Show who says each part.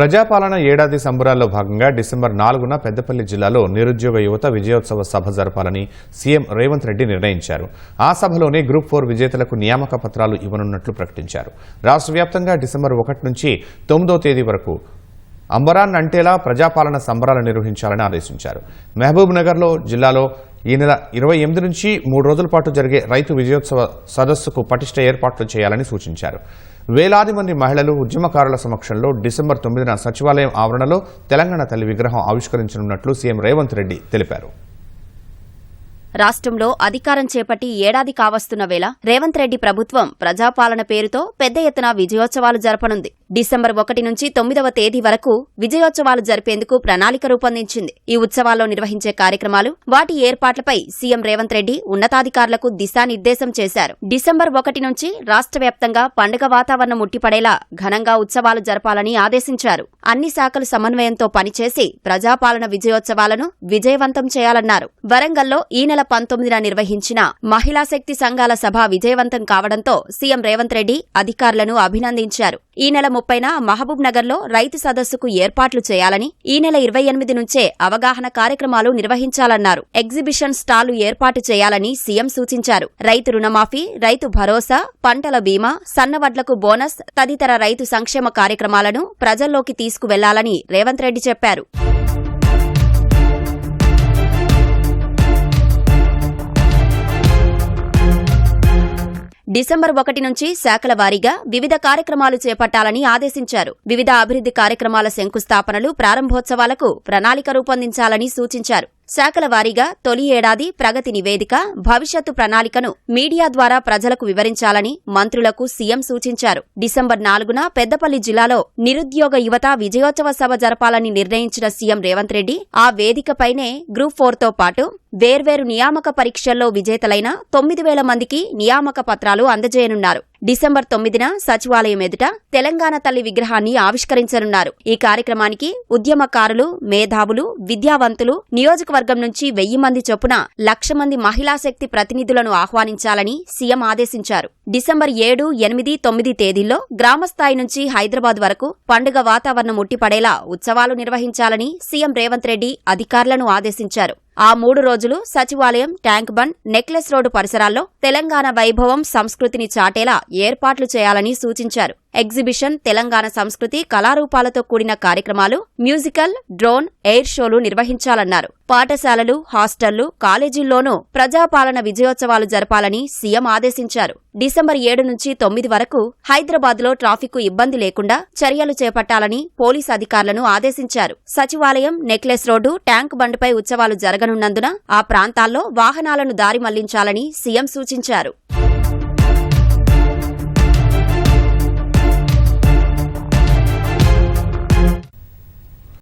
Speaker 1: ప్రజాపాలన ఏడాది సంబరాల్లో భాగంగా డిసెంబర్ నాలుగున పెద్దపల్లి జిల్లాలో నిరుద్యోగ యువత విజయోత్సవ సభ జరపాలని సీఎం రేవంత్ రెడ్డి నిర్ణయించారు. ఆ సభలోనే గ్రూప్ ఫోర్ విజేతలకు నియామక పత్రాలు ఇవ్వనున్నట్లు ప్రకటించారు. రాష్ట్ర వ్యాప్తంగా డిసెంబర్ ఒకటి నుంచి తొమ్మిదో తేదీ వరకు అంబరాన్ అంటేలా ప్రజాపాలన సంబరాలు నిర్వహించాలని ఆదేశించారు. మహబూబ్ నగర్లో జిల్లాలో ఈ నెల ఇరవై ఎనిమిది నుంచి మూడు రోజుల పాటు జరిగే రైతు విజయోత్సవ సదస్సుకు పటిష్ట ఏర్పాట్లు చేయాలని సూచించారు. వేలాది మంది మహిళలు ఉద్యమకారుల సమక్షంలో డిసెంబర్ తొమ్మిదిన సచివాలయం ఆవరణలో తెలంగాణ తల్లి విగ్రహం ఆవిష్కరించనున్నట్లు సీఎం రేవంత్ రెడ్డి తెలిపారు.
Speaker 2: రాష్ట్రంలో అధికారం చేపట్టి ఏడాది కావస్తున్న వేళ రేవంత్ రెడ్డి ప్రభుత్వం ప్రజాపాలన పేరుతో పెద్ద ఎత్తున విజయోత్సవాలు జరపనుంది. డిసెంబర్ ఒకటి నుంచి తొమ్మిదవ తేదీ వరకు విజయోత్సవాలు జరిపేందుకు ప్రణాళిక రూపొందించింది. ఈ ఉత్సవాల్లో నిర్వహించే కార్యక్రమాలు వాటి ఏర్పాట్లపై సీఎం రేవంత్ రెడ్డి ఉన్నతాధికారులకు దిశానిర్దేశం చేశారు. డిసెంబర్ ఒకటి నుంచి రాష్ట్ర వ్యాప్తంగా పండుగ వాతావరణం ముట్టిపడేలా ఘనంగా ఉత్సవాలు జరపాలని ఆదేశించారు. అన్ని శాఖలు సమన్వయంతో పనిచేసి ప్రజాపాలన విజయోత్సవాలను విజయవంతం చేయాలన్నారు. వరంగల్లో ఈ నెల పంతొమ్మిదిన నిర్వహించిన మహిళా శక్తి సంఘాల సభ విజయవంతం కావడంతో సీఎం రేవంత్ రెడ్డి అధికారులను అభినందించారు. ఈ నెల ముప్పైన మహబూబ్ నగర్లో రైతు సదస్సుకు ఏర్పాట్లు చేయాలని ఈ నెల ఇరవై ఎనిమిది నుంచే అవగాహన కార్యక్రమాలు నిర్వహించాలన్నారు. ఎగ్జిబిషన్ స్టాలు ఏర్పాటు చేయాలని సీఎం సూచించారు. రైతు రుణమాఫీ రైతు భరోసా పంటల బీమా సన్నవడ్లకు బోనస్ తదితర రైతు సంక్షేమ కార్యక్రమాలను ప్రజల్లోకి తీసుకువెళ్ళాలని రేవంత్ రెడ్డి చెప్పారు. డిసెంబర్ ఒకటి నుంచి శాఖల వారీగా వివిధ కార్యక్రమాలు చేపట్టాలని ఆదేశించారు. వివిధ అభివృద్ది కార్యక్రమాల శంకుస్థాపనలు ప్రారంభోత్సవాలకు ప్రణాళిక రూపొందించాలని సూచించారు. శాఖల వారీగా తొలి ఏడాది ప్రగతి నివేదిక భవిష్యత్తు ప్రణాళికను మీడియా ద్వారా ప్రజలకు వివరించాలని మంత్రులకు సీఎం సూచించారు. డిసెంబర్ నాలుగున పెద్దపల్లి జిల్లాలో నిరుద్యోగ యువత విజయోత్సవ సభ జరపాలని నిర్ణయించిన సీఎం రేవంత్ రెడ్డి ఆ వేదికపైనే గ్రూప్ ఫోర్తో పాటు వేర్వేరు నియామక పరీక్షల్లో విజేతలైన తొమ్మిది వేల మందికి నియామక పత్రాలు అందజేయనున్నారు. డిసెంబర్ తొమ్మిదిన సచివాలయం ఎదుట తెలంగాణ తల్లి విగ్రహాన్ని ఆవిష్కరించనున్నారు. ఈ కార్యక్రమానికి ఉద్యమకారులు మేధావులు విద్యావంతులు నియోజకవర్గం నుంచి వెయ్యి మంది చొప్పున లక్ష మంది మహిళా శక్తి ప్రతినిధులను ఆహ్వానించాలని సీఎం ఆదేశించారు. డిసెంబర్ ఏడు ఎనిమిది తొమ్మిది తేదీల్లో గ్రామస్థాయి నుంచి హైదరాబాద్ వరకు పండుగ వాతావరణం ఉట్టిపడేలా ఉత్సవాలు నిర్వహించాలని సీఎం రేవంత్ రెడ్డి అధికారులను ఆదేశించారు. ఆ మూడు రోజులు సచివాలయం ట్యాంక్ బండ్ నెక్లెస్ రోడ్డు పరిసరాల్లో తెలంగాణ వైభవం సంస్కృతిని చాటేలా ఏర్పాట్లు చేయాలని సూచించారు. ఎగ్జిబిషన్ తెలంగాణ సంస్కృతి కళారూపాలతో కూడిన కార్యక్రమాలు మ్యూజికల్ డ్రోన్ ఎయిర్ షోలు నిర్వహించాలన్నారు. పాఠశాలలు హాస్టళ్ళు కాలేజీల్లోనూ ప్రజాపాలన విజయోత్సవాలు జరపాలని సీఎం ఆదేశించారు. డిసెంబర్ ఏడు నుంచి తొమ్మిది వరకు హైదరాబాద్లో ట్రాఫిక్ ఇబ్బంది లేకుండా చర్యలు చేపట్టాలని పోలీస్ అధికారులను ఆదేశించారు. సచివాలయం నెక్లెస్ రోడ్డు ట్యాంక్ బండ్పై ఉత్సవాలు జరగనున్నందున ఆ ప్రాంతాల్లో వాహనాలను దారి మళ్ళించాలని సీఎం సూచించారు.